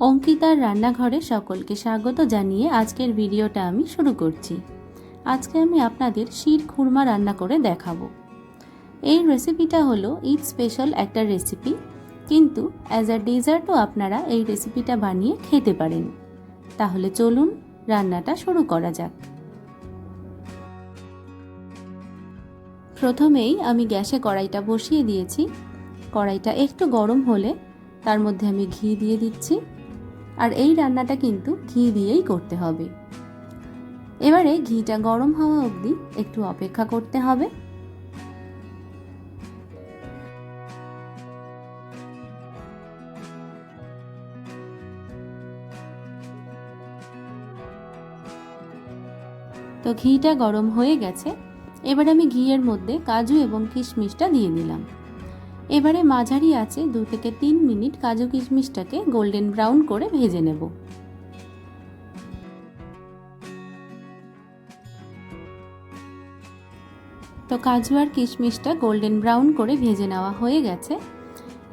অঙ্কিতার রান্নাঘরে সকলকে স্বাগত জানিয়ে আজকের ভিডিওটা আমি শুরু করছি। আজকে আমি আপনাদের শির খুরমা রান্না করে দেখাবো। এই রেসিপিটা হলো ঈদ স্পেশাল একটা রেসিপি, কিন্তু অ্যাজ আ ডেজার্টও আপনারা এই রেসিপিটা বানিয়ে খেতে পারেন। তাহলে চলুন রান্নাটা শুরু করা যাক। প্রথমেই আমি গ্যাসে কড়াইটা বসিয়ে দিয়েছি। কড়াইটা একটু গরম হলে তার মধ্যে আমি ঘি দিয়ে দিচ্ছি। আর এই রান্নাটা কিন্তু ঘি দিয়েই করতে হবে। এবারে ঘিটা গরম হওয়া অবধি একটু অপেক্ষা করতে হবে। তো ঘিটা গরম হয়ে গেছে। এবার আমি ঘিয়ের মধ্যে কাজু এবং কিশমিশটা দিয়ে দিলাম। এবারে মাঝারি আছে দু থেকে তিন মিনিট কাজু কিশমিশটাকে গোল্ডেন ব্রাউন করে ভেজে নেব। তো কাজু আর কিশমিশটা গোল্ডেন ব্রাউন করে ভেজে নেওয়া হয়ে গেছে।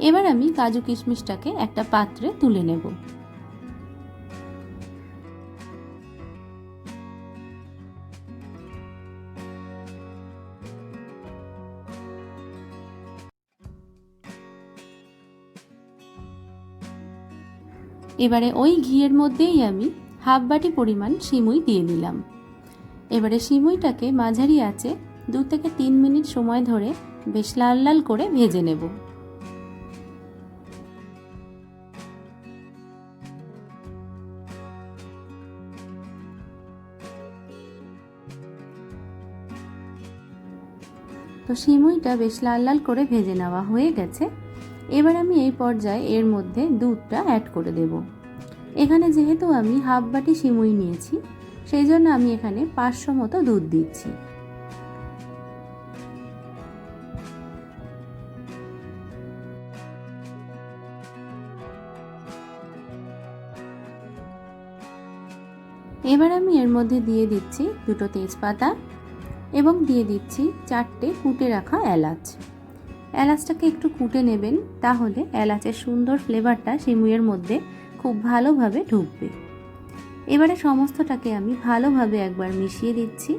এবার আমি কাজু কিশমিশটাকে একটা পাত্রে তুলে নেব। এবারে ওই ঘিয়ের মধ্যেই আমি হাফ বাটি পরিমাণ সিমুই দিয়ে নিলাম। এবারে সিমুইটাকে মাঝারি আছে দু থেকে তিন মিনিট সময় ধরে বেশ লাল লাল করে ভেজে নেব। তো সিমুইটা বেশ লাল লাল করে ভেজে নেওয়া হয়ে গেছে। এবার আমি এই পর্যায়ে এর মধ্যে দুধটা অ্যাড করে দেব। এখানে যেহেতু আমি হাফ বাটি সিমুই নিয়েছি, সেই জন্য আমি এখানে পাঁচশো মতো দুধ দিচ্ছি। এবার আমি এর মধ্যে দিয়ে দিচ্ছি দুটো তেজপাতা এবং দিয়ে দিচ্ছি চারটে কুটে রাখা এলাচ। এলাচটাকে একটু কুটে নেবেন, তাহলে এলাচের সুন্দর ফ্লেভারটা সিমুইয়ের মধ্যে খুব ভালোভাবে ঢুকবে। এবারে সমস্তটাকে আমি ভালোভাবে একবার মিশিয়ে দিচ্ছি।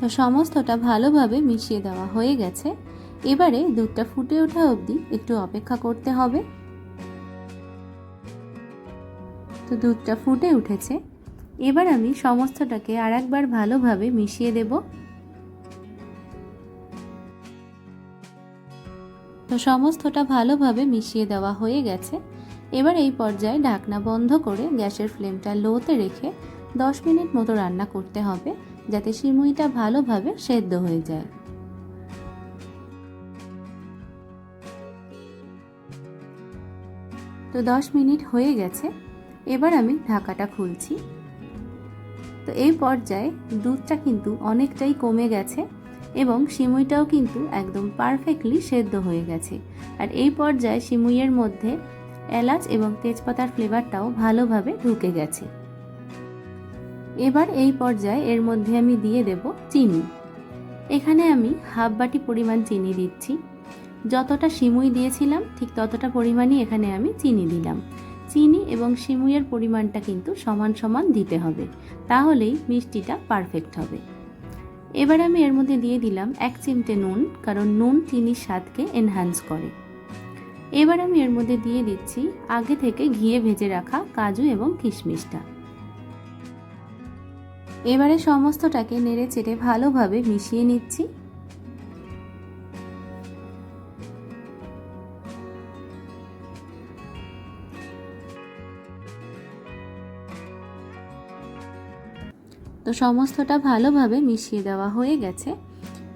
তো সমস্তটা ভালোভাবে মিশিয়ে দেওয়া হয়ে গেছে। এবারে দুধটা ফুটে ওঠা অবধি একটু অপেক্ষা করতে হবে। তো দুধটা ফুটে উঠেছে। এবার আমি সমস্তটাকে আর একবার ভালোভাবে মিশিয়ে দেব। তো সমস্তটা ভালোভাবে মিশিয়ে দেওয়া হয়ে গেছে। এবার এই পর্যায়ে ঢাকনা বন্ধ করে গ্যাসের ফ্লেমটা লোতে রেখে দশ মিনিট মতো রান্না করতে হবে, যাতে সিমুইটা ভালোভাবে সেদ্ধ হয়ে যায়। তো দশ মিনিট হয়ে গেছে। এবার আমি ঢাকাটা খুলছি। তো এই পর্যায়ে দুধটা কিন্তু অনেকটাই কমে গেছে এবং সিমুইটাও কিন্তু একদম পারফেক্টলি সেদ্ধ হয়ে গেছে। আর এই পর্যায়ে সিমুইয়ের মধ্যে এলাচ এবং তেজপাতার ফ্লেভারটাও ভালোভাবে ঢুকে গেছে। এবার এই পর্যায়ে এর মধ্যে আমি দিয়ে দেব চিনি। এখানে আমি হাফ বাটি পরিমাণ চিনি দিচ্ছি। যতটা সিমুই দিয়েছিলাম, ঠিক ততটা পরিমাণই এখানে আমি চিনি দিলাম। চিনি এবং সিমুইয়ের পরিমাণটা কিন্তু সমান সমান দিতে হবে। তাহলেই মিষ্টিটা পারফেক্ট হবে। এবার আমি এর মধ্যে দিয়ে দিলাম এক চিমটে নুন, কারণ নুন চিনির স্বাদকে এনহ্যান্স করে। এবার আমি এর মধ্যে দিয়ে দিচ্ছি আগে থেকে ঘিয়ে ভেজে রাখা কাজু এবং কিশমিশটা। এবারে সমস্তটাকে নেড়ে চেড়ে ভালোভাবে মিশিয়ে নিচ্ছি। তো সমস্তটা ভালোভাবে মিশিয়ে দেওয়া হয়ে গেছে।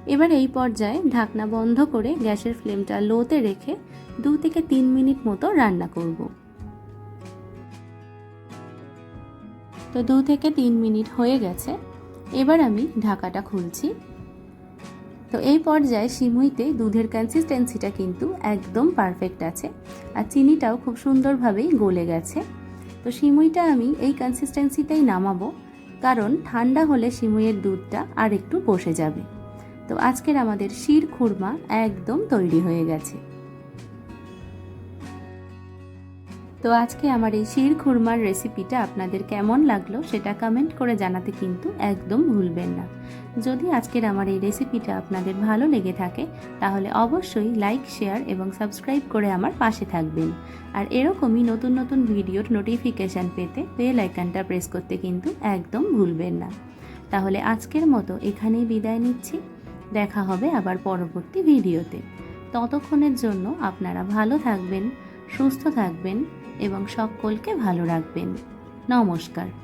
এবার এই পর্যায়ে ঢাকনা বন্ধ করে গ্যাসের ফ্লেমটা লোতে রেখে দু থেকে তিন মিনিট মতো রান্না করব। তো দু থেকে তিন মিনিট হয়ে গেছে। এবার আমি ঢাকাটা খুলছি। তো এই পর্যায়ে সিমুইতে দুধের কনসিস্টেন্সিটা কিন্তু একদম পারফেক্ট আছে। আর চিনিটাও খুব সুন্দরভাবেই গলে গেছে। তো সিমুইটা আমি এই কনসিস্টেন্সিতেই নামাবো। কারণ ঠান্ডা হলে সিমুইয়ের দুধটা আর একটু বসে যাবে। তো আজকের আমাদের শির খুরমা একদম তৈরি হয়ে গেছে। তো আজকে আমার এই শির খুরমার রেসিপিটা আপনাদের কেমন লাগল সেটা কমেন্ট করে জানাতে কিন্তু একদম ভুলবেন না। যদি আজকের আমার এই রেসিপিটা আপনাদের ভালো লেগে থাকে, তাহলে অবশ্যই লাইক শেয়ার এবং সাবস্ক্রাইব করে আমার পাশে থাকবেন। আর এরকমই নতুন নতুন ভিডিওর নোটিফিকেশান পেতে বেল আইকনটা প্রেস করতে কিন্তু একদম ভুলবেন না। তাহলে আজকের মতো এখানেই বিদায় নিচ্ছি। দেখা হবে আবার পরবর্তী ভিডিওতে। ততক্ষণের জন্য আপনারা ভালো থাকবেন, সুস্থ থাকবেন। এবং সকলকে ভালো রাখবেন। নমস্কার।